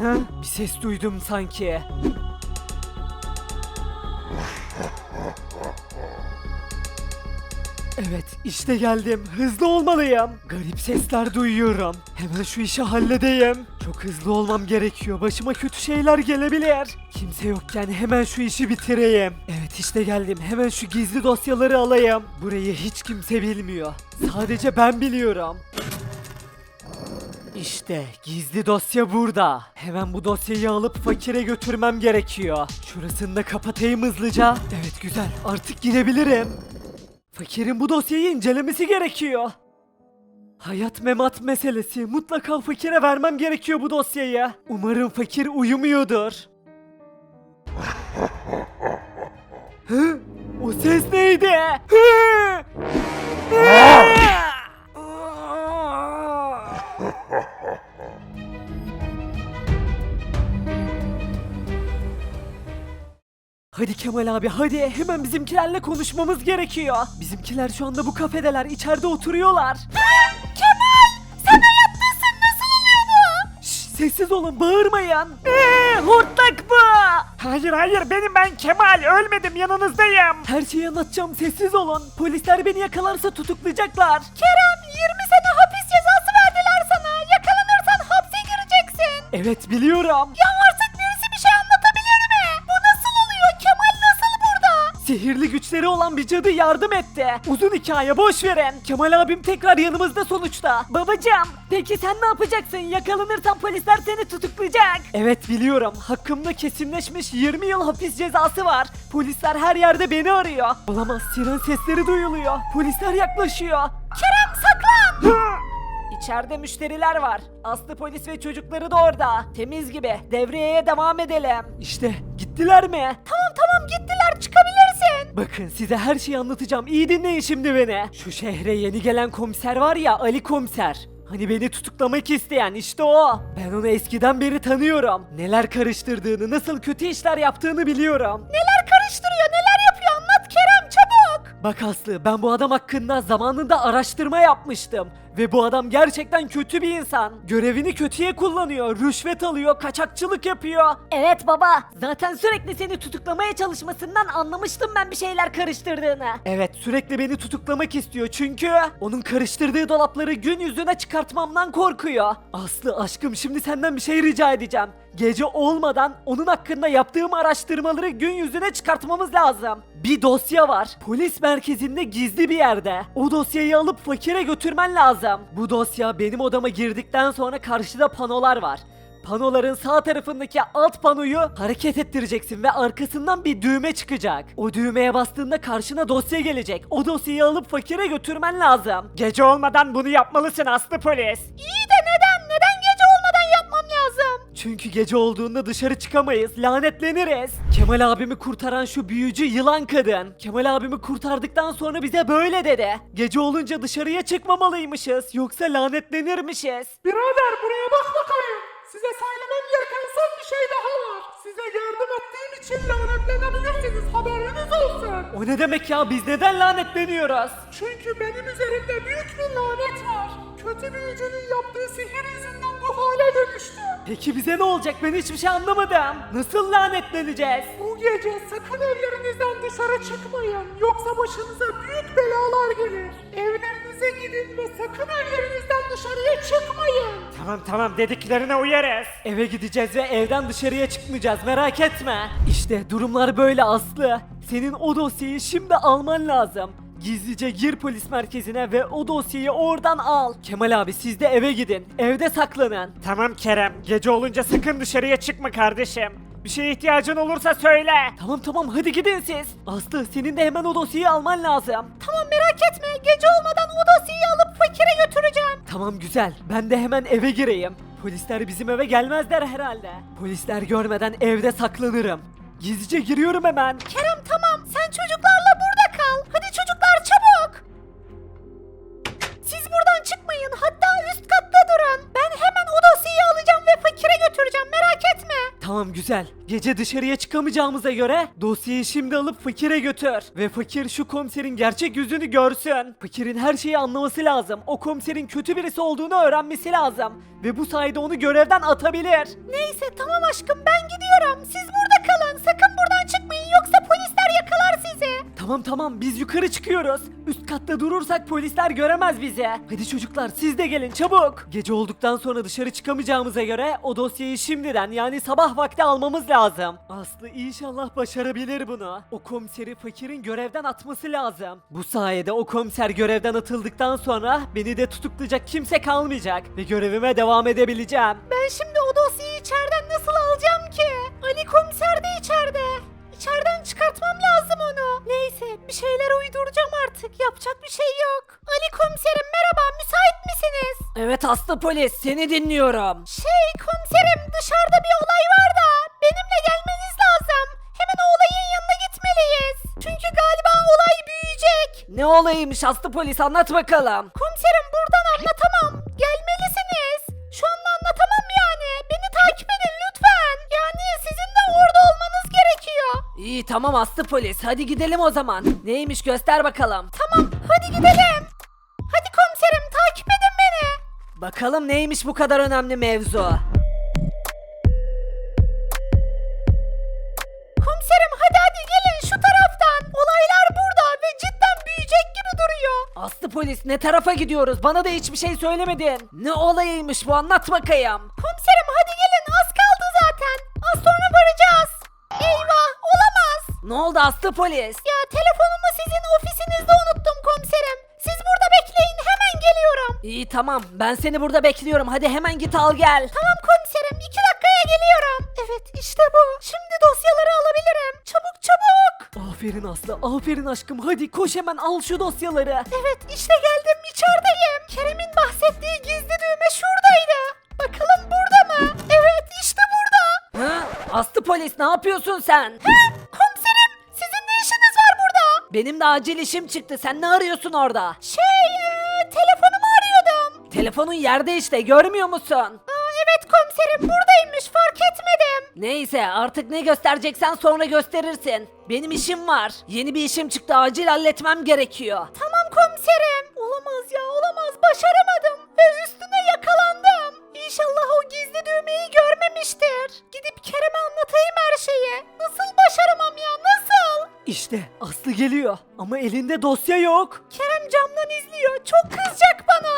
Hı? Bir ses duydum sanki. Evet, işte geldim. Hızlı olmalıyım. Garip sesler duyuyorum. Hemen şu işi halledeyim. Çok hızlı olmam gerekiyor. Başıma kötü şeyler gelebilir. Kimse yokken hemen şu işi bitireyim. Evet işte geldim. Hemen şu gizli dosyaları alayım. Burayı hiç kimse bilmiyor. Sadece ben biliyorum. İşte gizli dosya burada. Hemen bu dosyayı alıp fakire götürmem gerekiyor. Şurasını da kapatayım hızlıca. Evet güzel artık gidebilirim. Fakirin bu dosyayı incelemesi gerekiyor. Hayat memat meselesi. Mutlaka fakire vermem gerekiyor bu dosyayı. Umarım fakir uyumuyordur. Hı? O ses neydi? Hı? Hı? Hadi Kemal abi hadi hemen bizimkilerle konuşmamız gerekiyor. Bizimkiler şu anda bu kafedeler içeride oturuyorlar. Kemal sen hayattasın nasıl oluyor bu? Şş, sessiz olun bağırmayın. Eee hortlak bu. Hayır hayır benim ben Kemal ölmedim yanınızdayım. Her şeyi anlatacağım sessiz olun. Polisler beni yakalarsa tutuklayacaklar. Kerem 20 sene hapis cezası verdiler sana. Yakalanırsan hapse gireceksin. Evet biliyorum. Ya Sihirli güçleri olan bir cadı yardım etti. Uzun hikaye boş verin. Kemal abim tekrar yanımızda sonuçta. Babacım peki sen ne yapacaksın? Yakalanırsan polisler seni tutuklayacak. Evet biliyorum. Hakkımda kesinleşmiş 20 yıl hapis cezası var. Polisler her yerde beni arıyor. Olamaz siren sesleri duyuluyor. Polisler yaklaşıyor. Kerem saklan! İçeride müşteriler var. Aslı polis ve çocukları da orada. Temiz gibi. Devriyeye devam edelim. İşte gittiler mi? Tamam tamam gittiler çıkabilirsin. Bakın size her şeyi anlatacağım. İyi dinleyin şimdi beni. Şu şehre yeni gelen komiser var ya Ali komiser. Hani beni tutuklamak isteyen işte o. Ben onu eskiden beri tanıyorum. Neler karıştırdığını, nasıl kötü işler yaptığını biliyorum. Neler karıştırıyor, neler yapıyor anlat Kerem çabuk. Bak Aslı ben bu adam hakkında zamanında araştırma yapmıştım. Ve bu adam gerçekten kötü bir insan. Görevini kötüye kullanıyor, rüşvet alıyor, kaçakçılık yapıyor. Evet baba, zaten sürekli seni tutuklamaya çalışmasından anlamıştım ben bir şeyler karıştırdığını. Evet, sürekli beni tutuklamak istiyor çünkü onun karıştırdığı dolapları gün yüzüne çıkartmamdan korkuyor. Aslı aşkım şimdi senden bir şey rica edeceğim. Gece olmadan onun hakkında yaptığım araştırmaları gün yüzüne çıkartmamız lazım. Bir dosya var. Polis merkezinde gizli bir yerde. O dosyayı alıp fakire götürmen lazım. Bu dosya benim odama girdikten sonra karşıda panolar var. Panoların sağ tarafındaki alt panoyu hareket ettireceksin ve arkasından bir düğme çıkacak. O düğmeye bastığında karşına dosya gelecek. O dosyayı alıp fakire götürmen lazım. Gece olmadan bunu yapmalısın Aslı polis. İyi de neden? Neden Çünkü gece olduğunda dışarı çıkamayız, lanetleniriz. Kemal abimi kurtaran şu büyücü yılan kadın. Kemal abimi kurtardıktan sonra bize böyle dedi. Gece olunca dışarıya çıkmamalıymışız, yoksa lanetlenirmişiz. Birader buraya bak bakayım. Size söylemem gereken son bir şey daha var. Size yardım ettiğim için lanetlenebilirsiniz haberiniz olsun. O ne demek ya, biz neden lanetleniyoruz? Çünkü benim üzerimde büyük bir lanet var. Kötü büyücünün yaptığı sihir yüzünden bu hale dönüştü. Peki bize ne olacak, ben hiçbir şey anlamadım. Nasıl lanetleneceğiz? Bu gece sakın evlerinizden dışarı çıkmayın. Yoksa başınıza büyük belalar gelir. Evlerinize gidin ve sakın evlerinizden dışarıya çıkmayın. Tamam tamam dediklerine uyarız. Eve gideceğiz ve evden dışarıya çıkmayacağız merak etme. İşte durumlar böyle Aslı. Senin o dosyayı şimdi alman lazım. Gizlice gir polis merkezine ve o dosyayı oradan al. Kemal abi siz de eve gidin. Evde saklanın. Tamam Kerem. Gece olunca sakın dışarıya çıkma kardeşim. Bir şeye ihtiyacın olursa söyle. Tamam tamam hadi gidin siz. Aslı senin de hemen o dosyayı alman lazım. Tamam merak etme. Gece olmadan o dosyayı fakire götüreceğim. Tamam güzel. Ben de hemen eve gireyim. Polisler bizim eve gelmezler herhalde. Polisler görmeden evde saklanırım. Gizlice giriyorum hemen. Kerem tamam. Sen çocuklarla Tamam güzel. Gece dışarıya çıkamayacağımıza göre dosyayı şimdi alıp fakire götür. Ve fakir şu komiserin gerçek yüzünü görsün. Fakirin her şeyi anlaması lazım. O komiserin kötü birisi olduğunu öğrenmesi lazım. Ve bu sayede onu görevden atabilir. Neyse tamam aşkım ben gidiyorum. Siz burada kalın. Sakın buradan çıkmayın yoksa polisler sizi. Tamam tamam biz yukarı çıkıyoruz. Üst katta durursak polisler göremez bizi. Hadi çocuklar siz de gelin çabuk. Gece olduktan sonra dışarı çıkamayacağımıza göre o dosyayı şimdiden yani sabah vakti almamız lazım. Aslı inşallah başarabilir bunu. O komiseri fakirin görevden atması lazım. Bu sayede o komiser görevden atıldıktan sonra beni de tutuklayacak kimse kalmayacak ve görevime devam edebileceğim. Ben şimdi o dosyayı içeriden nasıl alacağım ki? Ali komiser de içeride. İçeriden çıkartmam lazım onu. Neyse bir şeyler uyduracağım artık. Yapacak bir şey yok. Ali komiserim merhaba müsait misiniz? Evet Aslı polis seni dinliyorum. Şey komiserim dışarıda bir olay var da benimle gelmeniz lazım. Hemen o olayın yanına gitmeliyiz. Çünkü galiba olay büyüyecek. Ne olayıymış Aslı polis anlat bakalım. Komiserim buradan tamam Aslı polis hadi gidelim o zaman. Neymiş göster bakalım. Tamam hadi gidelim. Hadi komiserim takip edin beni. Bakalım neymiş bu kadar önemli mevzu. Komiserim hadi hadi gelin şu taraftan. Olaylar burada ve cidden büyüyecek gibi duruyor. Aslı polis ne tarafa gidiyoruz? Bana da hiçbir şey söylemedin. Ne olayıymış bu anlat bakayım. Komiserim hadi gelin az kaldı zaten. Az sonra. Ne oldu Aslı polis? Ya telefonumu sizin ofisinizde unuttum komiserim. Siz burada bekleyin hemen geliyorum. İyi tamam ben seni burada bekliyorum hadi hemen git al gel. Tamam komiserim iki dakikaya geliyorum. Evet işte bu. Şimdi dosyaları alabilirim. Çabuk çabuk. Aferin Aslı aferin aşkım hadi koş hemen al şu dosyaları. Evet işte geldim içerideyim. Kerem'in bahsettiği gizli düğme şuradaydı. Bakalım burada mı? Evet işte burada. Ha? Aslı polis ne yapıyorsun sen? He? Benim de acil işim çıktı sen ne arıyorsun orada? Şey telefonumu arıyordum. Telefonun yerde işte görmüyor musun? Aa, evet komiserim buradaymış fark etmedim. Neyse artık ne göstereceksen sonra gösterirsin. Benim işim var. Yeni bir işim çıktı acil halletmem gerekiyor. Tamam komiserim. Olamaz ya olamaz başaramadım ve üstüne yakalandım. İnşallah o gizli düğmeyi görmemiştir. Gidip Kerem'e anlatayım her şeyi. Nasıl başaramam? İşte Aslı geliyor ama elinde dosya yok. Kerem camdan izliyor çok kızacak bana.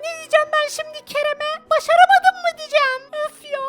Ne diyeceğim ben şimdi Kerem'e? Başaramadım mı diyeceğim? Öf ya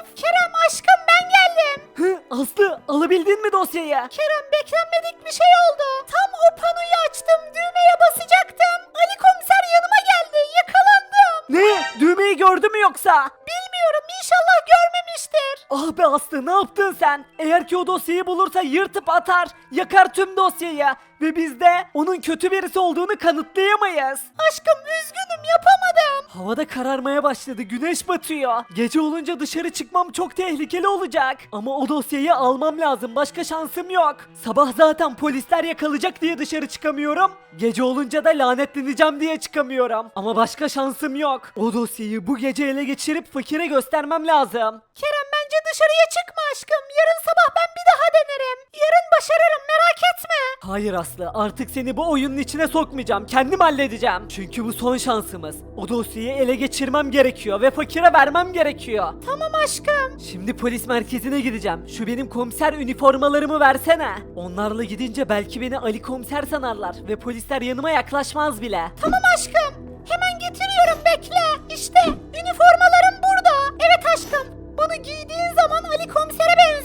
öf. Kerem aşkım ben geldim. Hı, Aslı alabildin mi dosyayı? Kerem beklenmedik bir şey oldu. Tam o panoyu açtım düğmeye basacaktım. Ali komiser yanıma geldi yakalandım. Ne? Düğmeyi gördü mü yoksa? Bilmiyorum inşallah görmemiştir. Ah be Aslı ne yaptın sen? Eğer ki o dosyayı bulursa yırtıp atar, yakar tüm dosyayı. Ve biz de onun kötü birisi olduğunu kanıtlayamayız. Aşkım üzgünüm yapamadım. Havada kararmaya başladı güneş batıyor. Gece olunca dışarı çıkmam çok tehlikeli olacak. Ama o dosyayı almam lazım başka şansım yok. Sabah zaten polisler yakalayacak diye dışarı çıkamıyorum. Gece olunca da lanetleneceğim diye çıkamıyorum. Ama başka şansım yok. O dosyayı bu gece ele geçirip fakire göstermem lazım. Kerem bence dışarıya çıkma aşkım. Yarın sabah ben bir daha denerim. Yarın başarırım merak etme. Hayır Aslı artık seni bu oyunun içine sokmayacağım. Kendim halledeceğim. Çünkü bu son şansımız. O dosyayı ele geçirmem gerekiyor ve fakire vermem gerekiyor. Tamam aşkım. Şimdi polis merkezine gideceğim. Şu benim komiser üniformalarımı versene. Onlarla gidince belki beni Ali komiser sanarlar ve polisler yanıma yaklaşmaz bile. Tamam aşkım. Hemen getiriyorum bekle. İşte üniformalarım burada. Evet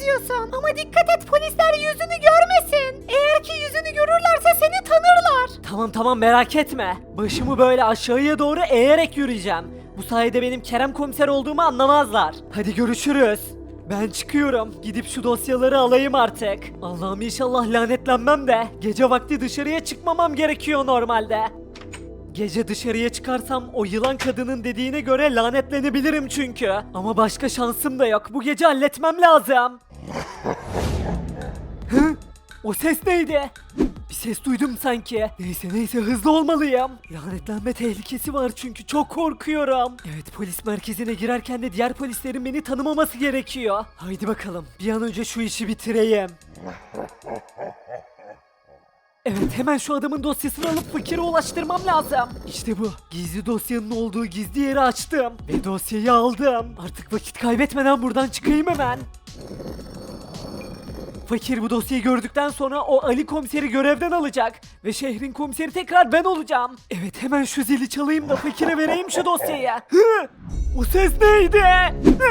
benziyorsun. Ama dikkat et polisler yüzünü görmesin. Eğer ki yüzünü görürlerse seni tanırlar. Tamam tamam merak etme. Başımı böyle aşağıya doğru eğerek yürüyeceğim. Bu sayede benim Kerem komiser olduğumu anlamazlar. Hadi görüşürüz. Ben çıkıyorum. Gidip şu dosyaları alayım artık. Allah'ım inşallah lanetlenmem de. Gece vakti dışarıya çıkmamam gerekiyor normalde. Gece dışarıya çıkarsam o yılan kadının dediğine göre lanetlenebilirim çünkü. Ama başka şansım da yok. Bu gece halletmem lazım. Hı? O ses neydi? Bir ses duydum sanki. Neyse neyse hızlı olmalıyım. Lanetlenme tehlikesi var çünkü çok korkuyorum. Evet polis merkezine girerken de diğer polislerin beni tanımaması gerekiyor. Haydi bakalım bir an önce şu işi bitireyim. Evet hemen şu adamın dosyasını alıp fakire ulaştırmam lazım. İşte bu. Gizli dosyanın olduğu gizli yeri açtım. Ve dosyayı aldım. Artık vakit kaybetmeden buradan çıkayım hemen. Fakir bu dosyayı gördükten sonra o Ali komiseri görevden alacak. Ve şehrin komiseri tekrar ben olacağım. Evet hemen şu zili çalayım da fakire vereyim şu dosyayı. Hı! O ses neydi? Hı!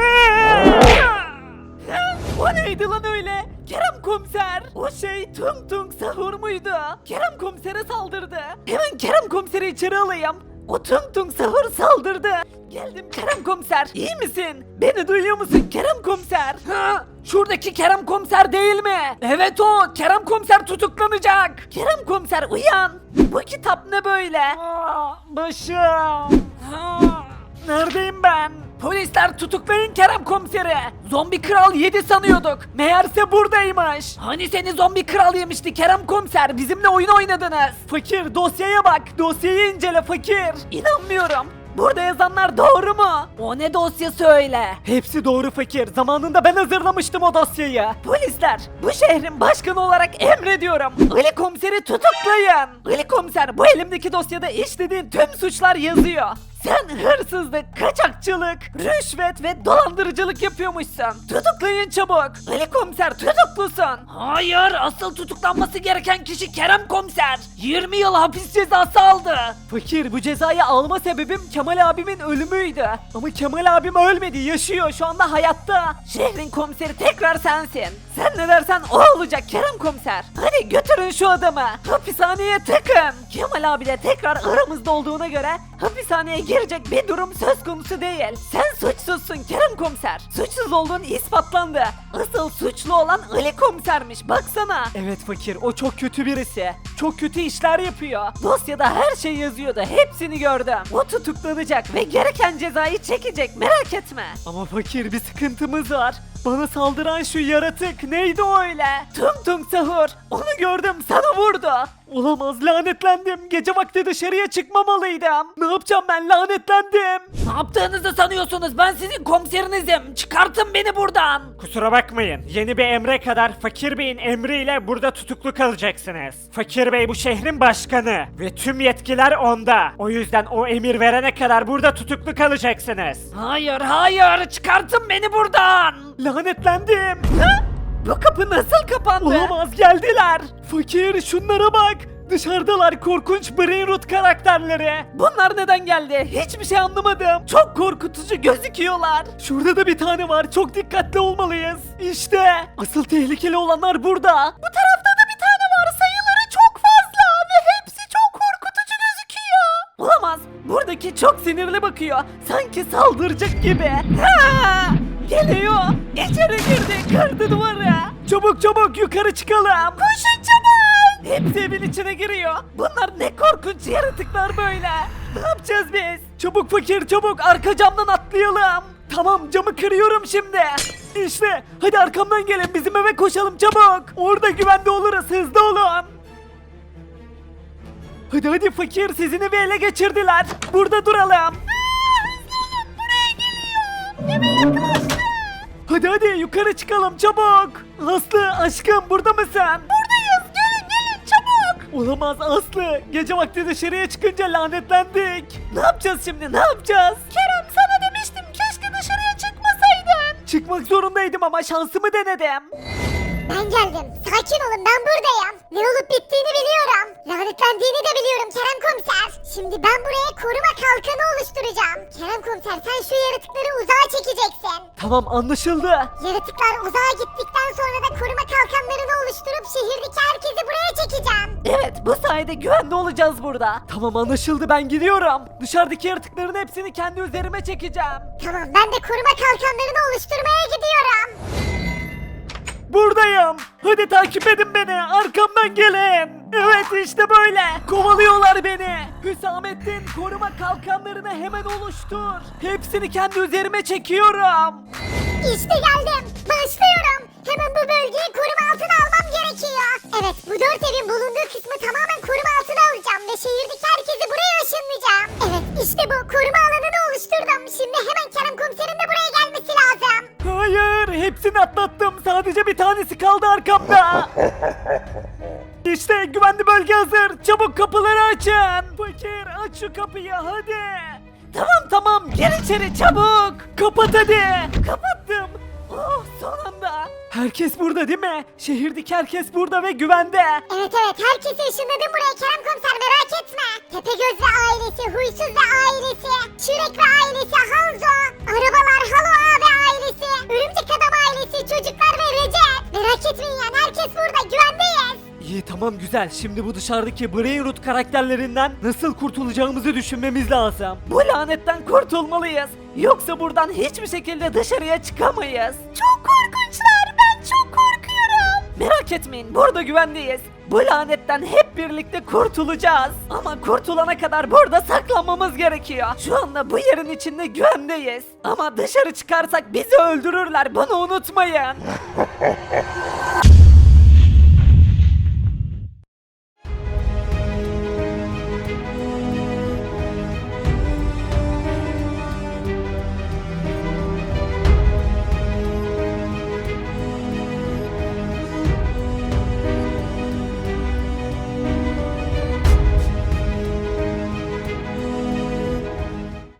O neydi lan öyle? Kerem komiser. O şey tung tung sahur muydu? Kerem komisere saldırdı. Hemen Kerem komiseri içeri alayım. O tung tung sahur saldırdı. Geldim Kerem komiser. İyi misin? Beni duyuyor musun Kerem komiser? Ha? Şuradaki Kerem komiser değil mi? Evet o. Kerem komiser tutuklanacak. Kerem komiser uyan. Bu kitap ne böyle? Başım. Neredeyim ben? Polisler tutuklayın Kerem komiseri. Zombi kral yedi sanıyorduk. Meğerse buradaymış. Hani seni zombi kral yemişti Kerem komiser. Bizimle oyun oynadınız. Fakir dosyaya bak. Dosyayı incele fakir. İnanmıyorum. Burada yazanlar doğru mu? O ne dosyası öyle? Hepsi doğru fakir. Zamanında ben hazırlamıştım o dosyayı. Polisler, bu şehrin başkanı olarak emrediyorum. Ali komiseri tutuklayın. Ali komiser, bu elimdeki dosyada işlediğin tüm suçlar yazıyor. Sen hırsızlık, kaçakçılık, rüşvet ve dolandırıcılık yapıyormuşsun. Tutuklayın çabuk. Ali komiser tutuklusun. Hayır, asıl tutuklanması gereken kişi Kerem komiser. 20 yıl hapis cezası aldı. Fakir, bu cezayı alma sebebim Kemal abimin ölümüydü. Ama Kemal abim ölmedi, yaşıyor şu anda hayatta. Şehrin komiseri tekrar sensin. Sen ne dersen o olacak Kerem komiser. Hadi götürün şu adamı. Hapishaneye tıkın. Kemal abi de tekrar aramızda olduğuna göre hapishaneye girecek bir durum söz konusu değil. Sen suçsuzsun Kerem komiser. Suçsuz olduğun ispatlandı. Asıl suçlu olan Ali komisermiş baksana. Evet fakir o çok kötü birisi. Çok kötü işler yapıyor. Dosyada her şey yazıyordu. Hepsini gördüm. O tutuklanacak ve gereken cezayı çekecek merak etme. Ama fakir bir sıkıntımız var. Bana saldıran şu yaratık neydi o öyle? Tung tung sahur. Onu gördüm sana vurdu. Olamaz lanetlendim. Gece vakti dışarıya çıkmamalıydım. Ne yapacağım ben lanetlendim. Ne yaptığınızı sanıyorsunuz? Ben sizin komiserinizim. Çıkartın beni buradan. Kusura bakmayın. Yeni bir emre kadar Fakir Bey'in emriyle burada tutuklu kalacaksınız. Fakir Bey bu şehrin başkanı ve tüm yetkiler onda. O yüzden o emir verene kadar burada tutuklu kalacaksınız. Hayır hayır çıkartın beni buradan. Lanetlendim. Bu kapı nasıl kapandı? Olamaz geldiler. Fakir şunlara bak. Dışarıdalar korkunç Brainroot karakterleri. Bunlar neden geldi? Hiçbir şey anlamadım. Çok korkutucu gözüküyorlar. Şurada da bir tane var. Çok dikkatli olmalıyız. İşte asıl tehlikeli olanlar burada. Bu tarafta da bir tane var. Sayıları çok fazla ve hepsi çok korkutucu gözüküyor. Olamaz. Buradaki çok sinirli bakıyor. Sanki saldıracak gibi. Ha! Geliyor. İçeri girdi. Kırdı duvarı. Çabuk çabuk yukarı çıkalım. Koşun çabuk. Hepsi evin içine giriyor. Bunlar ne korkunç yaratıklar böyle. Ne yapacağız biz? Çabuk fakir çabuk arka camdan atlayalım. Tamam camı kırıyorum şimdi. İşte hadi arkamdan gelin bizim eve koşalım çabuk. Orada güvende oluruz hızlı olun. Hadi hadi fakir sizin evi ele geçirdiler. Burada duralım. Hadi hadi yukarı çıkalım çabuk. Aslı aşkım burada mısın? Buradayız gelin gelin çabuk. Olamaz Aslı. Gece vakti dışarıya çıkınca lanetlendik. Ne yapacağız şimdi ne yapacağız? Kerem sana demiştim keşke dışarıya çıkmasaydın. Çıkmak zorundaydım ama şansımı denedim. Ben geldim. Sakin olun ben buradayım. Ne olup bittiğini biliyorum. Lanetlendiğini de biliyorum Kerem Komiser. Şimdi ben buraya koruma kalkanı oluşturacağım. Kerem Komiser sen şu yaratıkları uzağa çekeceksin. Tamam anlaşıldı. Yaratıklar uzağa gittikten sonra da koruma kalkanlarını oluşturup şehirdeki herkesi buraya çekeceğim. Evet bu sayede güvende olacağız burada. Tamam anlaşıldı ben gidiyorum. Dışarıdaki yaratıkların hepsini kendi üzerime çekeceğim. Tamam ben de koruma kalkanlarını oluşturmaya gidiyorum. Buradayım. Hadi takip edin beni. Arkamdan gelin. Evet işte böyle. Kovalıyorlar beni. Hüsamettin koruma kalkanlarını hemen oluştur. Hepsini kendi üzerime çekiyorum. İşte geldim. Başlıyorum. Hemen bu bölgeyi koruma altına almam gerekiyor. Evet bu dört evin bulunduğu kısmı tamamen koruma altına alacağım ve şehirdeki herkesi buraya ışınlayacağım. Evet işte bu koruma alanını oluşturdum. Şimdi hemen Kerem komiserin de buraya gelmesi lazım. Hayır hepsini atlattım. Sadece bir tanesi kaldı arkamda. İşte güvenli bölge hazır. Çabuk kapıları açın. Fakir aç şu kapıyı hadi. Tamam tamam gir içeri çabuk. Kapat hadi. Kapattım. Oh son anda. Herkes burada değil mi? Şehirdeki herkes burada ve güvende. Evet evet herkesi ışınladım buraya Kerem komiser merak etme. Tepegöz ve ailesi, Huysuz ve ailesi, Çürek ve ailesi, Hanzo, tamam güzel. Şimdi bu dışarıdaki Brain Root karakterlerinden nasıl kurtulacağımızı düşünmemiz lazım. Bu lanetten kurtulmalıyız. Yoksa buradan hiçbir şekilde dışarıya çıkamayız. Çok korkunçlar. Ben çok korkuyorum. Merak etmeyin. Burada güvendeyiz. Bu lanetten hep birlikte kurtulacağız. Ama kurtulana kadar burada saklanmamız gerekiyor. Şu anda bu yerin içinde güvendeyiz. Ama dışarı çıkarsak bizi öldürürler. Bunu unutmayın.